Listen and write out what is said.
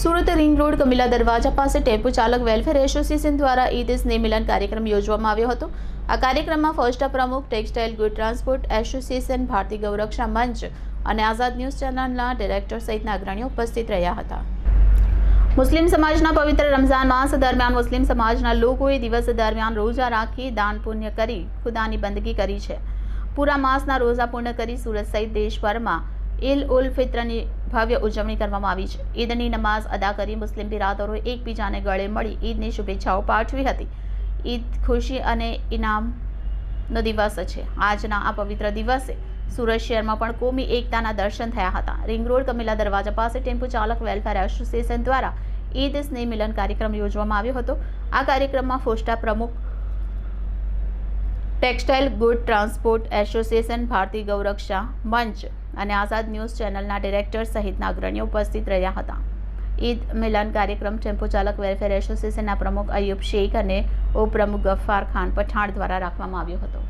Surat ring road કમિલા દરવાજા પાસે tempo ચાલક વેલફેર એસોસિએશન દ્વારા ઈદ સ્નેહ કાર્યક્રમ યોજવામાં આવ્યો હતો. આ કાર્યક્રમમાં ફર્સ્ટ પ્રમુખ ટેક્સટાઇલ ગુડ ટ્રાન્સપોર્ટ એસોસિએશન ભારતીય ગૌરક્ષા મંચ અને આઝાદ ન્યૂઝ ચેનલના ડિરેક્ટર સહિતના અગ્રણીઓ ઉપસ્થિત રહ્યા હતા. મુસ્લિમ સમાજના પવિત્ર રમઝાન માસ દરમિયાન મુસ્લિમ સમાજના લોકોએ દિવસ દરમિયાન રોજા રાખી દાન પુણ્ય કરી, ખુદાની બંદગી કરી છે. પૂરા માસના રોજા પૂર્ણ કરી સુરત સહિત દેશભરમાં ઈલ ઉલ ફિત્રની ભવ્ય ઉજવણી કરવામાં આવી છે. ઈદની નમાઝ અદા કરી મુસ્લિમ બિરાદરોએ એકબીજાને ગળે મળી ઈદની શુભેચ્છાઓ પાઠવી હતી. ઈદ ખુશી અને ઇનામનો દિવસ છે. આજના આ પવિત્ર દિવસે સુરત શહેરમાં પણ કોમી એકતાના દર્શન થયા હતા. રિંગ રોડ કમિલા દરવાજા પાસે ટેમ્પો ચાલક વેલફેર એસોસિએશન દ્વારા ઈદ સ્નેહ મિલન કાર્યક્રમ યોજવામાં આવ્યો હતો. આ કાર્યક્રમમાં ફોસ્ટા પ્રમુખ ટેક્સટાઇલ ગુડ ટ્રાન્સપોર્ટ એસોસિએશન ભારતીય ગૌરક્ષા મંચ અને આઝાદ ન્યૂઝ ચેનલના ડિરેક્ટર સહિતના અગ્રણીઓ ઉપસ્થિત રહ્યા હતા. ઈદ મિલન કાર્યક્રમ ટેમ્પો ચાલક વેલફેર એસોસિએશનના પ્રમુખ અયુબ શેખ અને ઉપપ્રમુખ ગફ્ફાર ખાન પઠાણ દ્વારા રાખવામાં આવ્યો હતો.